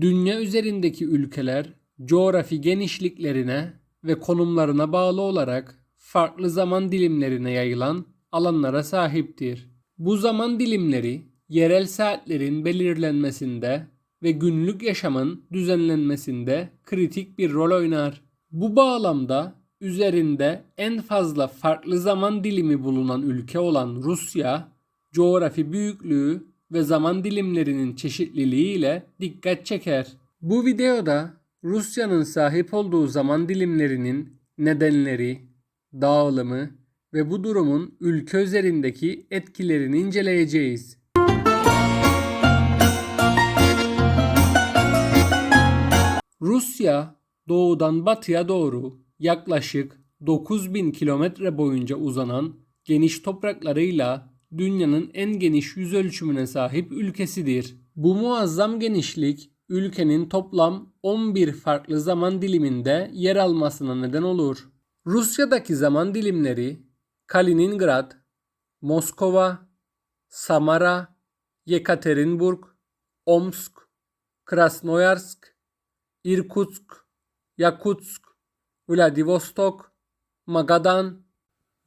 Dünya üzerindeki ülkeler coğrafi genişliklerine ve konumlarına bağlı olarak farklı zaman dilimlerine yayılan alanlara sahiptir. Bu zaman dilimleri yerel saatlerin belirlenmesinde ve günlük yaşamın düzenlenmesinde kritik bir rol oynar. Bu bağlamda üzerinde en fazla farklı zaman dilimi bulunan ülke olan Rusya, coğrafi büyüklüğü ve zaman dilimlerinin çeşitliliği ile dikkat çeker. Bu videoda Rusya'nın sahip olduğu zaman dilimlerinin nedenleri, dağılımı ve bu durumun ülke üzerindeki etkilerini inceleyeceğiz. Rusya doğudan batıya doğru yaklaşık 9000 kilometre boyunca uzanan geniş topraklarıyla dünyanın en geniş yüz ölçümüne sahip ülkesidir. Bu muazzam genişlik ülkenin toplam 11 farklı zaman diliminde yer almasına neden olur. Rusya'daki zaman dilimleri Kaliningrad, Moskova, Samara, Yekaterinburg, Omsk, Krasnoyarsk, Irkutsk, Yakutsk, Vladivostok, Magadan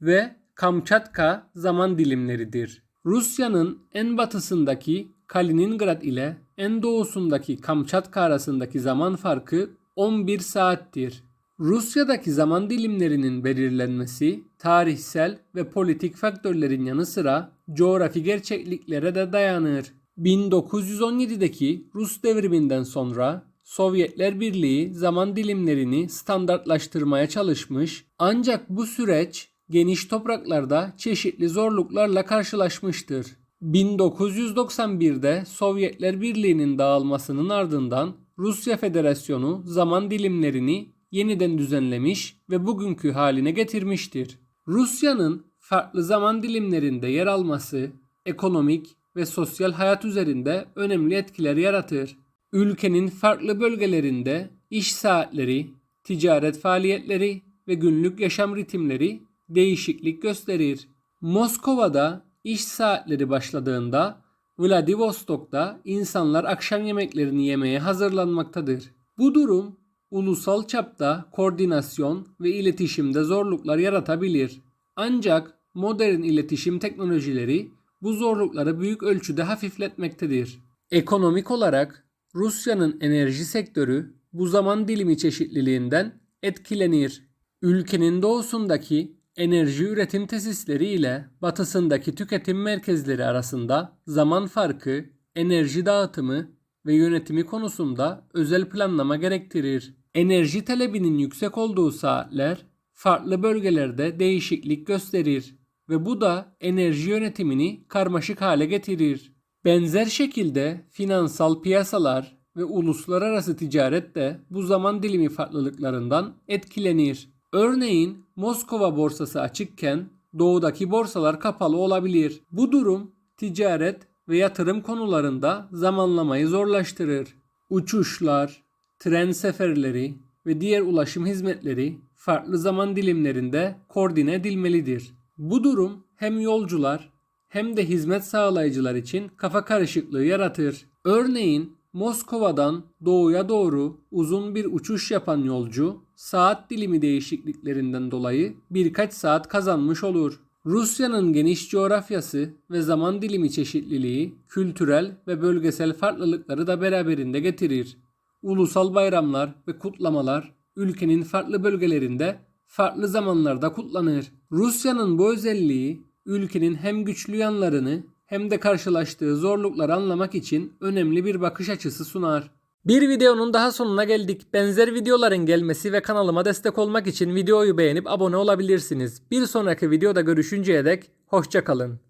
ve Kamçatka zaman dilimleridir. Rusya'nın en batısındaki Kaliningrad ile en doğusundaki Kamçatka arasındaki zaman farkı 11 saattir. Rusya'daki zaman dilimlerinin belirlenmesi tarihsel ve politik faktörlerin yanı sıra coğrafi gerçekliklere de dayanır. 1917'deki Rus devriminden sonra Sovyetler Birliği zaman dilimlerini standartlaştırmaya çalışmış ancak bu süreç geniş topraklarda çeşitli zorluklarla karşılaşmıştır. 1991'de Sovyetler Birliği'nin dağılmasının ardından Rusya Federasyonu zaman dilimlerini yeniden düzenlemiş ve bugünkü haline getirmiştir. Rusya'nın farklı zaman dilimlerinde yer alması ekonomik ve sosyal hayat üzerinde önemli etkiler yaratır. Ülkenin farklı bölgelerinde iş saatleri, ticaret faaliyetleri ve günlük yaşam ritimleri değişiklik gösterir. Moskova'da iş saatleri başladığında Vladivostok'ta insanlar akşam yemeklerini yemeye hazırlanmaktadır. Bu durum ulusal çapta koordinasyon ve iletişimde zorluklar yaratabilir. Ancak modern iletişim teknolojileri bu zorlukları büyük ölçüde hafifletmektedir. Ekonomik olarak Rusya'nın enerji sektörü bu zaman dilimi çeşitliliğinden etkilenir. Ülkenin doğusundaki enerji üretim tesisleri ile batısındaki tüketim merkezleri arasında zaman farkı, enerji dağıtımı ve yönetimi konusunda özel planlama gerektirir. Enerji talebinin yüksek olduğu saatler farklı bölgelerde değişiklik gösterir ve bu da enerji yönetimini karmaşık hale getirir. Benzer şekilde finansal piyasalar ve uluslararası ticaret de bu zaman dilimi farklılıklarından etkilenir. Örneğin Moskova borsası açıkken doğudaki borsalar kapalı olabilir. Bu durum ticaret ve yatırım konularında zamanlamayı zorlaştırır. Uçuşlar, tren seferleri ve diğer ulaşım hizmetleri farklı zaman dilimlerinde koordine edilmelidir. Bu durum hem yolcular hem de hizmet sağlayıcılar için kafa karışıklığı yaratır. Örneğin Moskova'dan doğuya doğru uzun bir uçuş yapan yolcu saat dilimi değişikliklerinden dolayı birkaç saat kazanmış olur. Rusya'nın geniş coğrafyası ve zaman dilimi çeşitliliği kültürel ve bölgesel farklılıkları da beraberinde getirir. Ulusal bayramlar ve kutlamalar ülkenin farklı bölgelerinde farklı zamanlarda kutlanır. Rusya'nın bu özelliği ülkenin hem güçlü yanlarını hem de karşılaştığı zorlukları anlamak için önemli bir bakış açısı sunar. Bir videonun daha sonuna geldik. Benzer videoların gelmesi ve kanalıma destek olmak için videoyu beğenip abone olabilirsiniz. Bir sonraki videoda görüşünceye dek hoşçakalın.